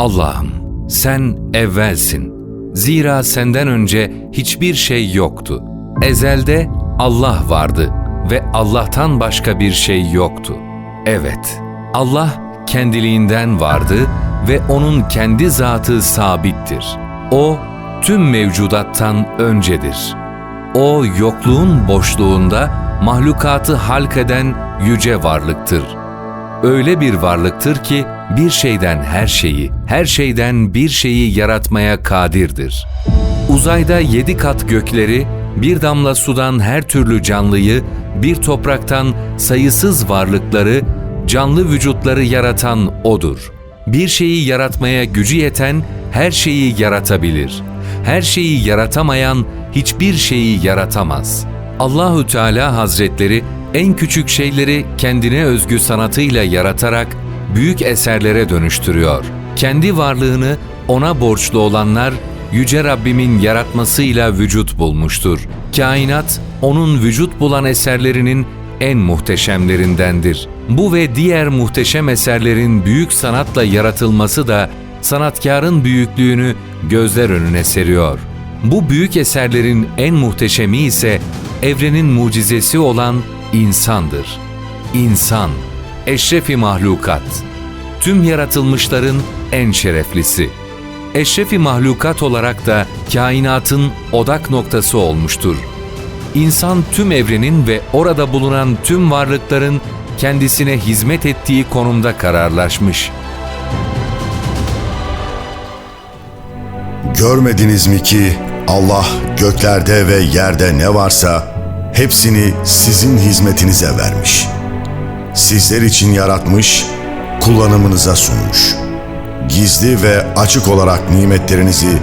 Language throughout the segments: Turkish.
Allah'ım sen evvelsin. Zira senden önce hiçbir şey yoktu. Ezelde Allah vardı ve Allah'tan başka bir şey yoktu. Evet, Allah kendiliğinden vardı ve onun kendi zatı sabittir. O tüm mevcudattan öncedir. O yokluğun boşluğunda mahlukatı halkeden yüce varlıktır. Öyle bir varlıktır ki bir şeyden her şeyi, her şeyden bir şeyi yaratmaya kadirdir. Uzayda yedi kat gökleri, bir damla sudan her türlü canlıyı, bir topraktan sayısız varlıkları, canlı vücutları yaratan O'dur. Bir şeyi yaratmaya gücü yeten her şeyi yaratabilir. Her şeyi yaratamayan hiçbir şeyi yaratamaz. Allahü Teala Hazretleri en küçük şeyleri kendine özgü sanatıyla yaratarak büyük eserlere dönüştürüyor. Kendi varlığını ona borçlu olanlar yüce Rabbimin yaratmasıyla vücut bulmuştur. Kainat onun vücut bulan eserlerinin en muhteşemlerindendir. Bu ve diğer muhteşem eserlerin büyük sanatla yaratılması da sanatkarın büyüklüğünü gözler önüne seriyor. Bu büyük eserlerin en muhteşemi ise evrenin mucizesi olan insandır. İnsan, eşrefi mahlukat, tüm yaratılmışların en şereflisi. Eşrefi mahlukat olarak da kainatın odak noktası olmuştur. İnsan tüm evrenin ve orada bulunan tüm varlıkların kendisine hizmet ettiği konumda kararlaşmış. Görmediniz mi ki Allah göklerde ve yerde ne varsa hepsini sizin hizmetinize vermiş. Sizler için yaratmış, kullanımınıza sunmuş. Gizli ve açık olarak nimetlerinizi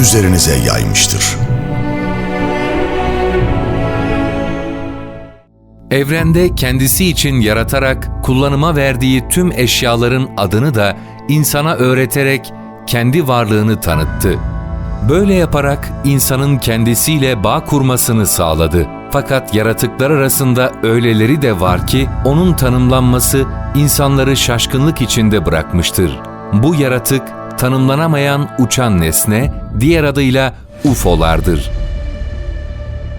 üzerinize yaymıştır. Evrende kendisi için yaratarak kullanıma verdiği tüm eşyaların adını da insana öğreterek kendi varlığını tanıttı. Böyle yaparak insanın kendisiyle bağ kurmasını sağladı. Fakat yaratıklar arasında öyleleri de var ki onun tanımlanması insanları şaşkınlık içinde bırakmıştır. Bu yaratık tanımlanamayan uçan nesne, diğer adıyla UFO'lardır.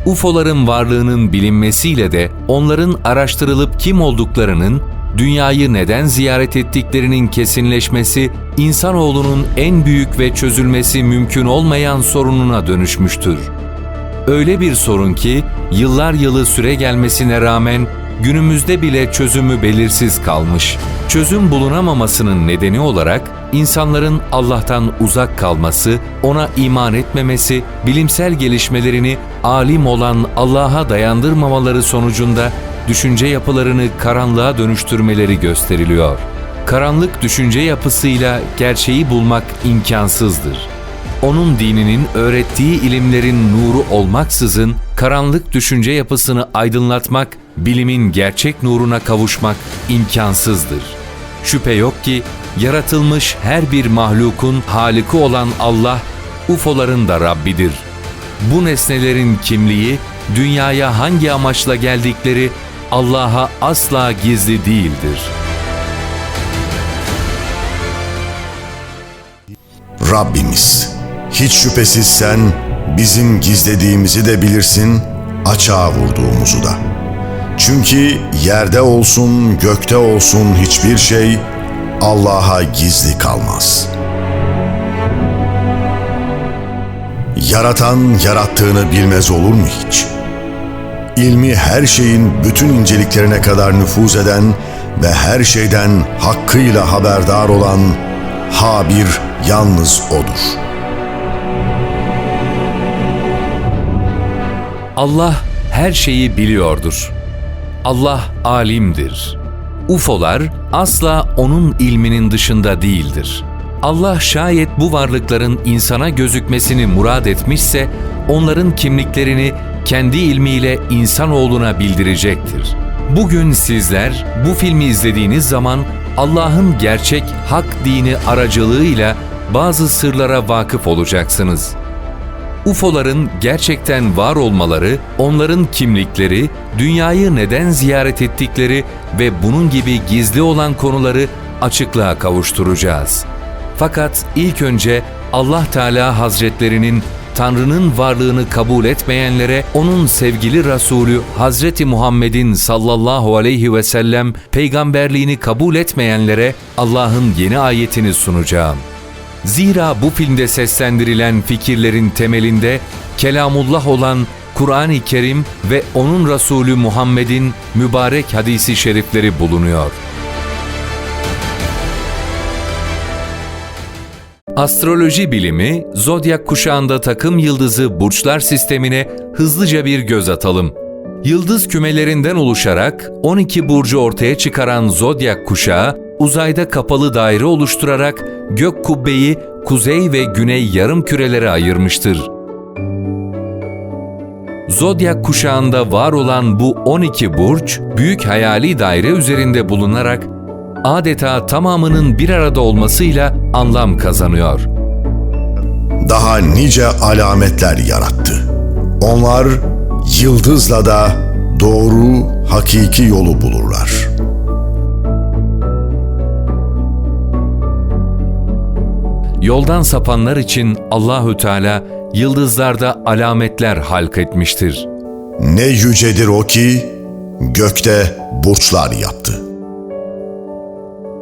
UFO'ların varlığının bilinmesiyle de onların araştırılıp kim olduklarının, dünyayı neden ziyaret ettiklerinin kesinleşmesi, insanoğlunun en büyük ve çözülmesi mümkün olmayan sorununa dönüşmüştür. Öyle bir sorun ki yıllar yılı süre gelmesine rağmen günümüzde bile çözümü belirsiz kalmış. Çözüm bulunamamasının nedeni olarak insanların Allah'tan uzak kalması, ona iman etmemesi, bilimsel gelişmelerini alim olan Allah'a dayandırmamaları sonucunda düşünce yapılarını karanlığa dönüştürmeleri gösteriliyor. Karanlık düşünce yapısıyla gerçeği bulmak imkansızdır. Onun dininin öğrettiği ilimlerin nuru olmaksızın karanlık düşünce yapısını aydınlatmak, bilimin gerçek nuruna kavuşmak imkansızdır. Şüphe yok ki yaratılmış her bir mahlukun haliki olan Allah, UFO'ların da Rabbidir. Bu nesnelerin kimliği, dünyaya hangi amaçla geldikleri Allah'a asla gizli değildir. Rabbimiz, hiç şüphesiz sen bizim gizlediğimizi de bilirsin, açığa vurduğumuzu da. Çünkü yerde olsun, gökte olsun hiçbir şey Allah'a gizli kalmaz. Yaratan yarattığını bilmez olur mu hiç? İlmi her şeyin bütün inceliklerine kadar nüfuz eden ve her şeyden hakkıyla haberdar olan Habir yalnız O'dur. Allah her şeyi biliyordur. Allah alimdir. UFO'lar asla onun ilminin dışında değildir. Allah şayet bu varlıkların insana gözükmesini murad etmişse onların kimliklerini kendi ilmiyle insanoğluna bildirecektir. Bugün sizler bu filmi izlediğiniz zaman Allah'ın gerçek hak dini aracılığıyla bazı sırlara vakıf olacaksınız. UFO'ların gerçekten var olmaları, onların kimlikleri, dünyayı neden ziyaret ettikleri ve bunun gibi gizli olan konuları açıklığa kavuşturacağız. Fakat ilk önce Allah Teala Hazretlerinin Tanrı'nın varlığını kabul etmeyenlere onun sevgili Resulü Hazreti Muhammed'in sallallahu aleyhi ve sellem peygamberliğini kabul etmeyenlere Allah'ın yeni ayetini sunacağım. Zira bu filmde seslendirilen fikirlerin temelinde kelamullah olan Kur'an-ı Kerim ve onun Resulü Muhammed'in mübarek hadisi şerifleri bulunuyor. Astroloji bilimi, zodyak kuşağında takım yıldızı burçlar sistemine hızlıca bir göz atalım. Yıldız kümelerinden oluşarak 12 burcu ortaya çıkaran zodyak kuşağı, uzayda kapalı daire oluşturarak gök kubbeyi kuzey ve güney yarım kürelere ayırmıştır. Zodyak kuşağında var olan bu 12 burç, büyük hayali daire üzerinde bulunarak adeta tamamının bir arada olmasıyla anlam kazanıyor. Daha nice alametler yarattı. Onlar yıldızla da doğru, hakiki yolu bulurlar. Yoldan sapanlar için Allahü Teala yıldızlarda alametler halk etmiştir. Ne yücedir o ki gökte burçlar yaptı.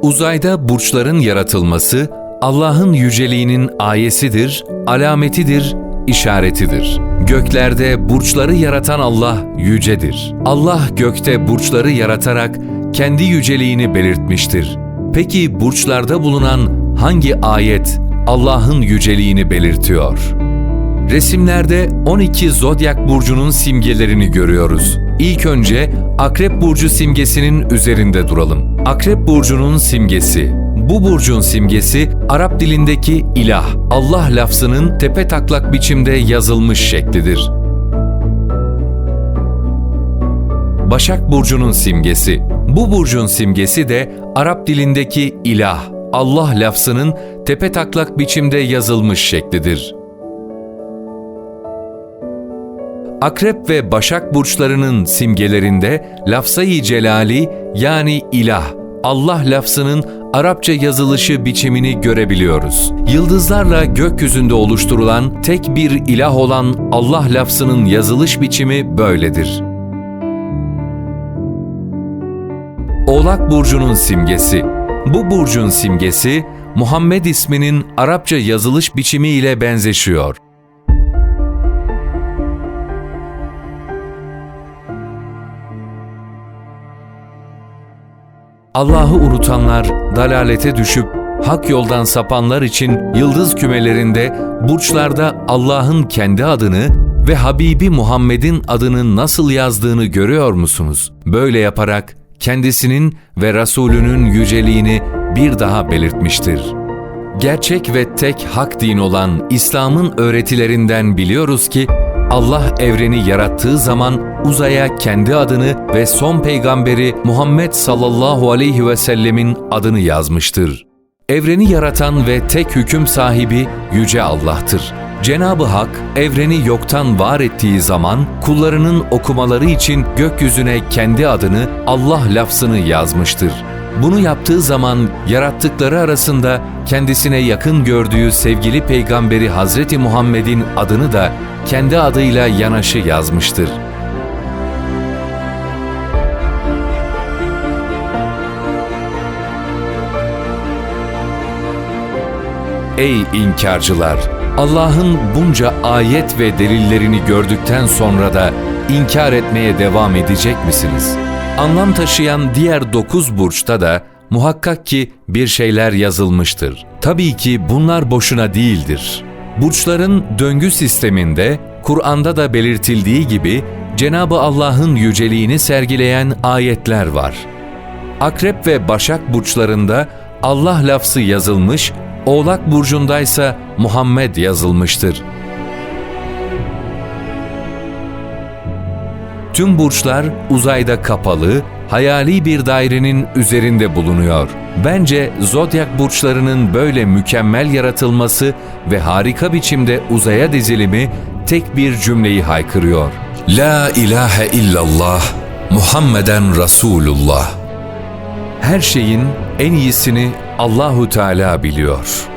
Uzayda burçların yaratılması Allah'ın yüceliğinin ayesidir, alametidir, işaretidir. Göklerde burçları yaratan Allah yücedir. Allah gökte burçları yaratarak kendi yüceliğini belirtmiştir. Peki burçlarda bulunan hangi ayet Allah'ın yüceliğini belirtiyor? Resimlerde 12 zodyak burcunun simgelerini görüyoruz. İlk önce Akrep burcu simgesinin üzerinde duralım. Akrep burcunun simgesi. Bu burcun simgesi Arap dilindeki ilah, Allah lafzının tepe taklak biçimde yazılmış şeklidir. Başak burcunun simgesi. Bu burcun simgesi de Arap dilindeki ilah, Allah lafzının tepe taklak biçimde yazılmış şeklidir. Akrep ve Başak burçlarının simgelerinde lafzayı celali yani ilah, Allah lafzının Arapça yazılışı biçimini görebiliyoruz. Yıldızlarla gökyüzünde oluşturulan tek bir ilah olan Allah lafzının yazılış biçimi böyledir. Oğlak burcunun simgesi. Bu burcun simgesi Muhammed isminin Arapça yazılış biçimi ile benzeşiyor. Allah'ı unutanlar, dalalete düşüp hak yoldan sapanlar için yıldız kümelerinde, burçlarda Allah'ın kendi adını ve Habibi Muhammed'in adını nasıl yazdığını görüyor musunuz? Böyle yaparak kendisinin ve Resulünün yüceliğini bir daha belirtmiştir. Gerçek ve tek hak din olan İslam'ın öğretilerinden biliyoruz ki Allah evreni yarattığı zaman uzaya kendi adını ve son peygamberi Muhammed sallallahu aleyhi ve sellemin adını yazmıştır. Evreni yaratan ve tek hüküm sahibi Yüce Allah'tır. Cenab-ı Hak evreni yoktan var ettiği zaman kullarının okumaları için gökyüzüne kendi adını Allah lafzını yazmıştır. Bunu yaptığı zaman yarattıkları arasında kendisine yakın gördüğü sevgili peygamberi Hazreti Muhammed'in adını da kendi adıyla yanaşı yazmıştır. Ey inkarcılar! Allah'ın bunca ayet ve delillerini gördükten sonra da inkar etmeye devam edecek misiniz? Anlam taşıyan diğer dokuz burçta da muhakkak ki bir şeyler yazılmıştır. Tabii ki bunlar boşuna değildir. Burçların döngü sisteminde Kur'an'da da belirtildiği gibi Cenabı Allah'ın yüceliğini sergileyen ayetler var. Akrep ve Başak burçlarında Allah lafzı yazılmış, Oğlak burcundaysa Muhammed yazılmıştır. Tüm burçlar uzayda kapalı, hayali bir dairenin üzerinde bulunuyor. Bence zodyak burçlarının böyle mükemmel yaratılması ve harika biçimde uzaya dizilimi tek bir cümleyi haykırıyor. La ilahe illallah Muhammeden Resulullah. Her şeyin en iyisini Allahu Teala biliyor.